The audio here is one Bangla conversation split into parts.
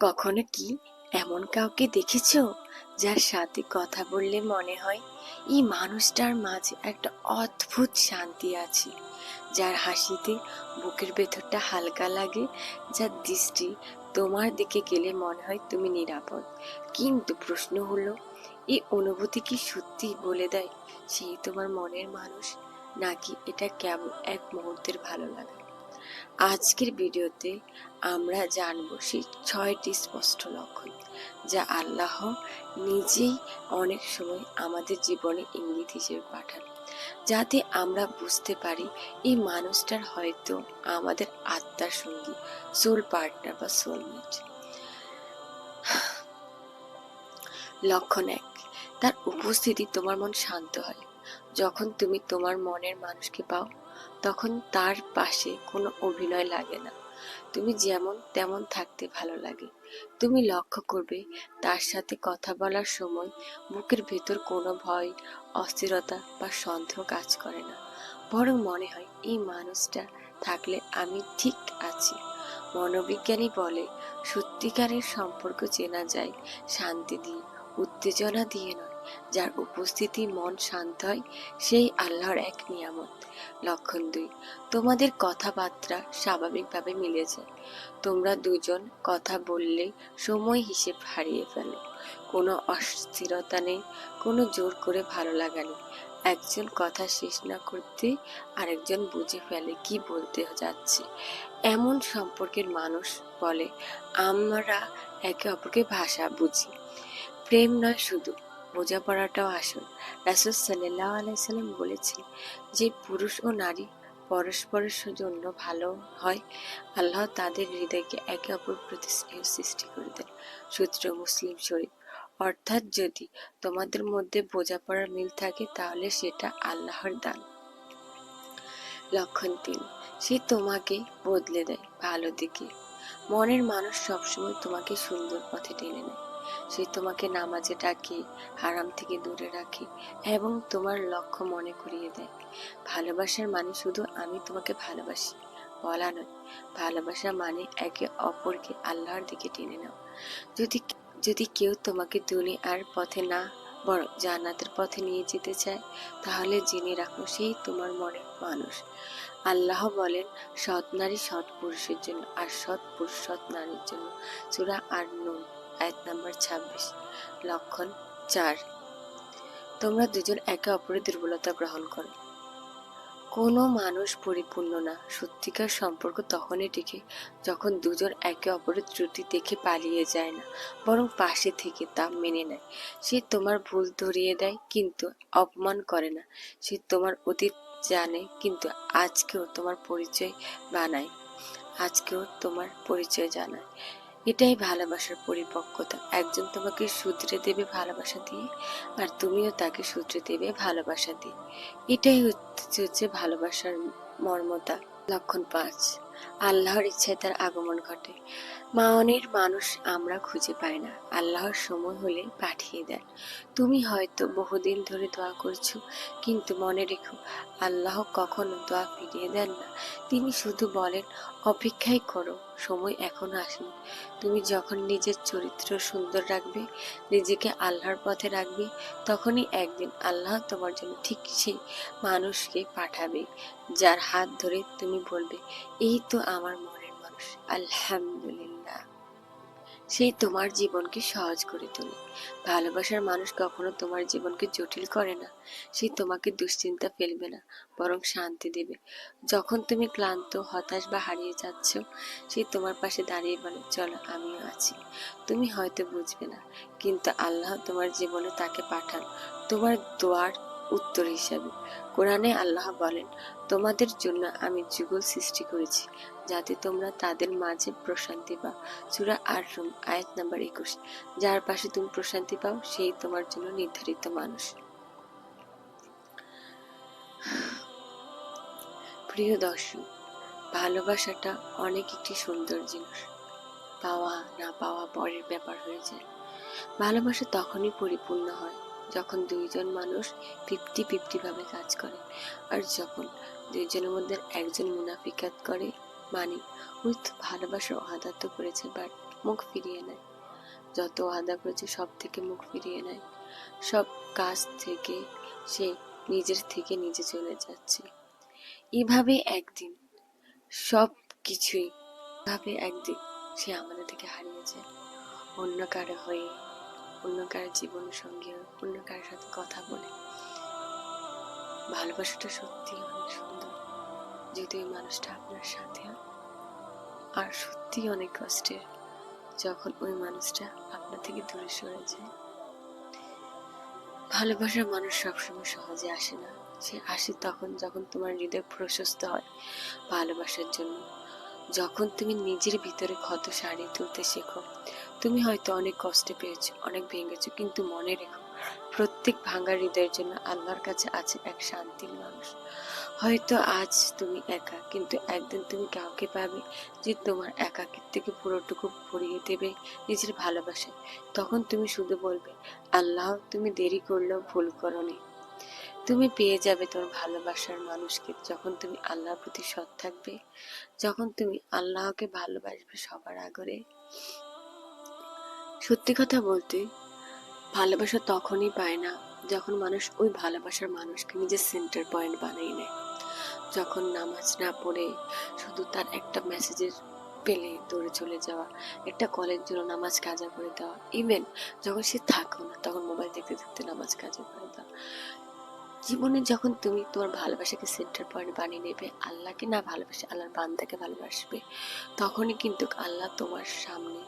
কখনো কি এমন কাউকে দেখেছ যার সাথে কথা বললে মনে হয় এই মানুষটার মাঝে একটা অদ্ভুত শান্তি আছে, যার হাসিতে বুকের ভেতরটা হালকা লাগে, যার দৃষ্টি তোমার দিকে গেলে মনে হয় তুমি নিরাপদ। কিন্তু প্রশ্ন হলো এই অনুভূতি কি সত্যি বলে দেয়? সেই তোমার মনের মানুষ? নাকি এটা কেবল এক মুহূর্তের ভালো লাগে? আজকের ভিডিওতে আমরা জানব সেই ছয়টি স্পষ্ট লক্ষণ যা আল্লাহ নিজেই অনেক সময় আমাদের জীবনে ইঙ্গিত হিসেবে পাঠান, যাতে আমরা বুঝতে পারি এই মানুষটার হয়তো আমাদের আত্মার সঙ্গী সোল পার্টনার বা সোলমেট লক্ষণ এক, তার উপস্থিতি তোমার মন শান্ত হয়। যখন তুমি তোমার মনের মানুষকে পাও তখন তার পাশে কোনো অভিনয় লাগে না। তুমি যেমন তেমন থাকতে ভালো লাগে। তুমি লক্ষ্য করবে, তার সাথে কথা বলার সময় বুকের ভেতর কোনো ভয়, অস্থিরতা বা সন্দেহ কাজ করে না। বরং মনে হয়, এই মানুষটা থাকলে আমি ঠিক আছি। মনোবিজ্ঞানী বলে, সত্যিকারের সম্পর্ক চেনা যায়, শান্তি দিয়ে, উত্তেজনা দিয়ে নয়। যার উপস্থিতি মন শান্ত হয়, সেই আল্লাহর এক নিয়ামত। লক্ষণ দুই, তোমাদের কথাবার্তা স্বাভাবিকভাবে মিলে যায়। তোমরা দুজন কথা বললে সময় হিসেব হারিয়ে ফেলো। কোনো অস্থিরতা নেই, কোনো জোর করে ভালো লাগা নেই। একজন কথা শেষ না করতে আরেকজন বুঝে ফেলে কি বলতে যাচ্ছে। এমন সম্পর্কের মানুষ বলে, আমরা একে অপরকে ভাষা বুঝি। প্রেম নয় শুধু বোঝাপড়াটাও আসল। রাসুল সাল্লাহ আলাইসাল্লাম বলেছেন যে, পুরুষ ও নারী পরস্পরের জন্য ভালো হয়, আল্লাহ তাদের হৃদয়কে একে অপর প্রতি স্নেহ সৃষ্টি করে দেন। সূত্র মুসলিম শরীফ। অর্থাৎ যদি তোমাদের মধ্যে বোঝাপড়ার মিল থাকে, তাহলে সেটা আল্লাহর দান। লক্ষণ তিন। সে তোমাকে বদলে দেয় ভালো দিকে। মনের মানুষ সবসময় তোমাকে সুন্দর পথে টেনে নেয়। সে তোমাকে নামাজে ডাকে, হারাম থেকে দূরে রাখে এবং তোমার লক্ষ্য মনে করিয়ে দেয়। ভালোবাসার মানে শুধু আমি তোমাকে ভালোবাসি, বলা নয়। ভালোবাসা মানে একে অপরকে আল্লাহর দিকে টেনে নাও যদি যদি কেউ তোমাকে দুনিয়ার পথে না, বরং জান্নাতের পথে নিয়ে যেতে চায়, তাহলে জেনে রাখো সেই তোমার মনের মানুষ। আল্লাহ বলেন, সৎ নারী সৎ পুরুষের জন্য আর সৎ পুরুষ সৎ নারীর জন্য। চূড়া আর নুন আয়াত নাম্বার ছাব্বিশ। লক্ষণ চার। তোমরা দুজন একে অপরের দুর্বলতা গ্রহণ করো। কোনো মানুষ পরিপূর্ণ না। সত্যিকার সম্পর্ক তখনই টিকে যখন দুজন একে অপরের ত্রুটি দেখে পালিয়ে যায় না, বরং পাশে থেকে তা মেনে নেয়। সে তোমার ভুল ধরিয়ে দেয় কিন্তু অপমান করে না। সে তোমার অতীত জানে কিন্তু আজকেও তোমার পরিচয় বানায়। আজকেও তোমার পরিচয় জানায়। এটাই ভালোবাসার পরিপক্কতা। একজন তোমাকে শুধরে দেবে ভালোবাসা দিয়ে, আর তুমিও তাকে শুধরে দেবে ভালোবাসা দিয়ে। এটাই হচ্ছে ভালোবাসার মর্মতা। লক্ষণ পাঁচ, আল্লাহর ইচ্ছায় তার আগমন ঘটে। মাওনের মানুষ আমরা খুঁজে পাই না। আল্লাহর সময় হলে পাঠিয়ে দেন। তুমি হয়তো বহুদিন ধরে দোয়া করছ, কিন্তু মনে রেখো, আল্লাহ কখনো দোয়া ফিরিয়ে দেন না। তিনি শুধু বলেন, অপেক্ষাই করো। সময় এখনও আসেনি। তুমি যখন নিজের চরিত্র সুন্দর রাখবে, নিজেকে আল্লাহর পথে রাখবে, তখনই একদিন আল্লাহ তোমার জন্য ঠিক সেই মানুষকে পাঠাবে, যার হাত ধরে তুমি বলবে, এই তো আমার মনের মানুষ। আলহামদুলিল্লাহ। সেই তোমার জীবনকে সহজ করে তোলে। ভালোবাসার মানুষ কখনো তোমার জীবনকে জটিল করে না। সে তোমাকে দুশ্চিন্তা ফেলবে না, বরং শান্তি দেবে। যখন তুমি ক্লান্ত, হতাশ বা হারিয়ে যাচ্ছ, সে তোমার পাশে দাঁড়িয়ে বলে, চলো, আমিও আছি। তুমি হয়তো বুঝবে না, কিন্তু আল্লাহ তোমার জীবনে তাকে পাঠান। তোমার দোয়ার উত্তর হিসাবে। কোরআনে আল্লাহ বলেন, তোমাদের জন্য আমি যুগল সৃষ্টি করেছি, যাতে তোমরা তাদের মাঝে প্রশান্তি পাও। সুরা আর রুম আয়াত নাম্বার একুশ। যার পাশে তুমি প্রশান্তি পাও, সেই তোমার জন্য নির্ধারিত মানুষ। প্রিয় দর্শক, ভালোবাসাটা অনেক একটি সুন্দর জিনিস। পাওয়া না পাওয়া পরের ব্যাপার হয়ে যায়। ভালোবাসা তখনই পরিপূর্ণ হয় যখন দুইজন মানুষ ফিফটি ফিফটি ভাবে কাজ করে, আর যখন দুইজনের মধ্যে একজন মুনাফিকাত করে মানে উইথ ভালোবাসা তো করেছে, বাট মুখ ফিরিয়ে নেয়। যত আদা করেছে, সব থেকে মুখ ফিরিয়ে নেয়। সব কাজ থেকে সে নিজের থেকে নিজে চলে যাচ্ছে। এভাবে একদিন সব কিছুই ভাবে একদিন সে আমাদের থেকে হারিয়ে যায়। অন্য কারও হয়ে অন্য কারও জীবন সঙ্গে, অন্য কারোর সাথে কথা বলে। ভালোবাসাটা সত্যি অনেক সুন্দর। যদি ওই মানুষটা আপনার সাথে। আর সত্যি অনেক কষ্টের, যখন ওই মানুষটা আপনার থেকে দূরে সরে যায়। ভালোবাসার মানুষ সবসময় সহজে আসে না। সে আসে তখন যখন তোমার হৃদয় প্রশস্ত হয় ভালোবাসার জন্য। যখন তুমি নিজের ভিতরে ক্ষত সারিয়ে তুলতে শেখো তুমি হয়তো অনেক কষ্টে পেয়েছ, অনেক ভেঙেছো, কিন্তু মনে রেখো, প্রত্যেক ভাঙা হৃদয়ের জন্য আল্লাহর কাছে আছে এক শান্তির মানুষ। হয়তো আজ তুমি একা, কিন্তু একদিন তুমি কাউকে পাবে যে তোমার একাকিত্বকে পুরোটুকু ভরিয়ে দেবে নিজের ভালোবাসায়। তখন তুমি শুধু বলবে, আল্লাহ, তুমি দেরি করলেও ভুল করনি। তুমি পেয়ে যাবে তোমার ভালোবাসার মানুষকে যখন তুমি আল্লাহর প্রতি সৎ থাকবে, যখন তুমি আল্লাহকে ভালোবাসবে সবার আগরে সত্যি কথা বলতে, ভালোবাসা তখনই পায় না যখন মানুষ ওই ভালোবাসার মানুষকে নিজের সেন্টার পয়েন্ট বানিয়ে নেয়। যখন নামাজ না পড়ে শুধু তার একটা মেসেজের পেলে দৌড়ে চলে যাওয়া, একটা কলের জন্য নামাজ কাজা করে দেওয়া ইভেন যখন সে থাকো না তখন মোবাইল দেখতে দেখতে নামাজ কাজা করে দেওয়া। জীবনে যখন তুমি তোমার ভালোবাসাকে সেন্টার পয়েন্ট বানিয়ে নেবে, আল্লাহকে না ভালোবাসে, আল্লাহর বান্দাকে ভালোবাসবে, তখনই কিন্তু আল্লাহ তোমার সামনে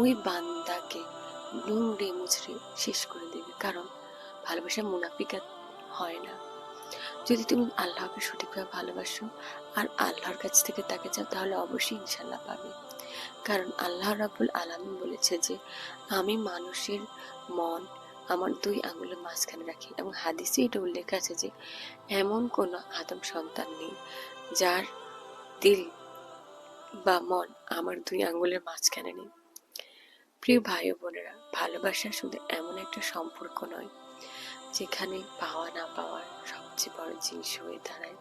ওই বান্দাকে নুংড়ে মুছড়ে শেষ করে দেবে, কারণ ভালোবাসা মুনাফিকা হয় না। যদি তুমি আল্লাহকে সঠিকভাবে ভালোবাসো আর আল্লাহর কাছ থেকে তাকে চাও, তাহলে অবশ্যই ইনশাল্লাহ পাবে। কারণ আল্লাহ রাবুল আলামিন বলেছে যে, আমি মানুষের মন আমার দুই আঙুলের মাঝখানে রাখি এবং হাদিসে এটা উল্লেখ আছে যে, এমন কোনো আদম সন্তান নেই যার দিল বা মন আমার দুই আঙুলের মাঝখানে নেই। প্রিয় ভাই বোনেরা, ভালোবাসা শুধু এমন একটা সম্পর্ক নয়, যেখানে পাওয়া না পাওয়ার সবচেয়ে বড় জিনিস হয়ে দাঁড়ায়।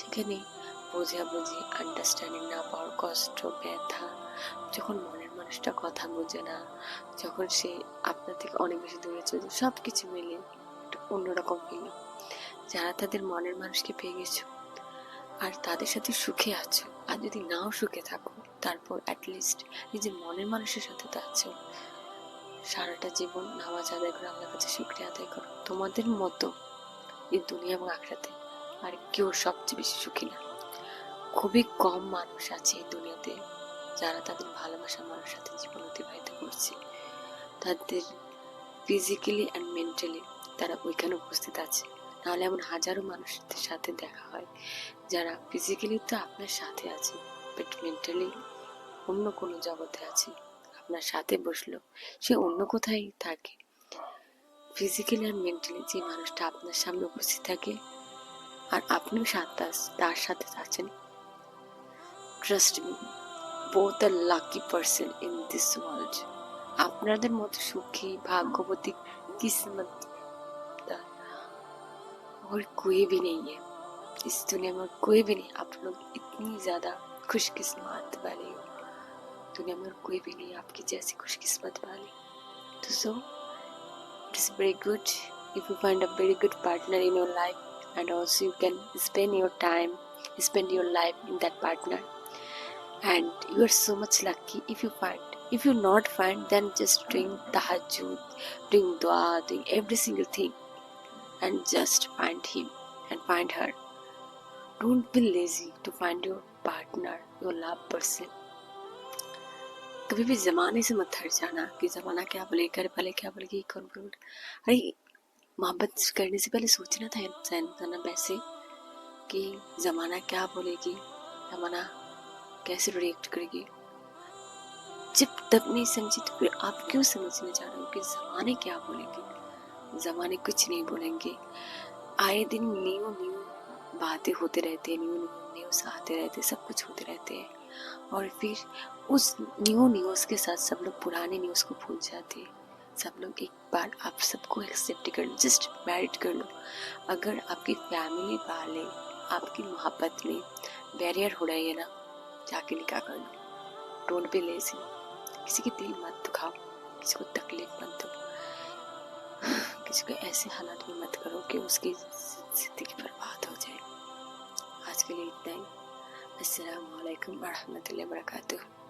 সেখানে বোঝাবুঝি আন্ডারস্ট্যান্ডিং না পাওয়ার কষ্ট, ব্যথা, যখন মনের মানুষটা কথা বোঝে না, যখন সে আপনার থেকে অনেক বেশি দূরে চলে সব কিছু মিলে একটা অন্যরকম ফিলিং যারা তাদের মনের মানুষকে পেয়ে গেছো, আর তাদের সাথে সুখে আছো, আর যদি নাও সুখে থাকো তারপর অ্যাটলিস্ট নিজের মনের মানুষের সাথে আছো। সারাটা জীবন নামাজ আদায় করে আল্লাহর কাছে শুক্রিয়া আদায় করো। তোমাদের মতো এই দুনিয়া এবং আখড়াতে আর কেউ সবচেয়ে বেশি সুখী না। খুবই কম মানুষ আছে এই দুনিয়াতে যারা তাদের ভালোবাসা মানুষের সাথে জীবন অতিবাহিত করছে। তাদের ফিজিক্যালি অ্যান্ড মেন্টালি তারা ওইখানে উপস্থিত আছে। নাহলে এমন হাজারো মানুষদের সাথে দেখা হয় যারা ফিজিক্যালি তো আপনার সাথে আছে। বাট মেন্টালি অন্য কোনো জগতে আছে আপনার সাথে বসলো সে অন্য কোথায় থাকে ফিজিক্যালি আর মেন্টালি যে মানুষটা আপনার সামনে উপস্থিত থাকে আর আপনিও সাথে তার সাথে আছেন trust me both are lucky person in this world আপনাদের মতো সুখী भाग्यवती किस्मत और कोई भी नहीं है इस दुनिया में और कोई भी नहीं आप लोग इतनी ज्यादा खुशकिस्मत वाले हो दुनिया में और कोई भी नहीं आपकी जैसी खुशकिस्मत वाली तो सो it is very good if you find a very good partner in your life and also you can spend your time spend your life in that partner and you are so much lucky if you find if you not find then just doing tahajjud doing dua doing every single thing and just find him and find her don't be lazy to find your partner, your love person. कभी भी जमाने से मत हट जाना कि जमाना क्या बोले कर पहले क्या बोले कि कौन। अरे, मोहब्बत करने से पहले सोचना था इंसान था ना वैसे कि जमाना क्या बोलेगी, जमाना कैसे रिएक्ट करेगी। जब तब नहीं समझी तो फिर आप क्यों समझने जा रहे हो कि जमाने क्या बोलेंगे? जमाने कुछ नहीं बोलेंगे। आए दिन न्यू न्यू बातें होते रहते हैं न्यू न्यू न्यूज़ आते रहते सब कुछ होते रहते हैं। और फिर उस न्यू न्यूज़ के साथ सब लोग पुराने न्यूज़ को भूल जाते हैं। सब लोग एक बार आप सबको एक्सेप्ट कर लो जस्ट मैरिड कर लो। अगर आपकी फैमिली वाले, आपकी मोहब्बत में बैरियर हो रही है ना, जाके निकाह कर लो डोंट बी लेजी किसी की दिल मत दुखाओ, किसी को तकलीफ़ मत दो। किसी को ऐसे हालात में मत करो कि उसकी ज़िंदगी बर्बाद हो जाए। आज के लिए इतना ही अस्सलाम वालेकुम वरहमतुल्लाहि वबरकातुहू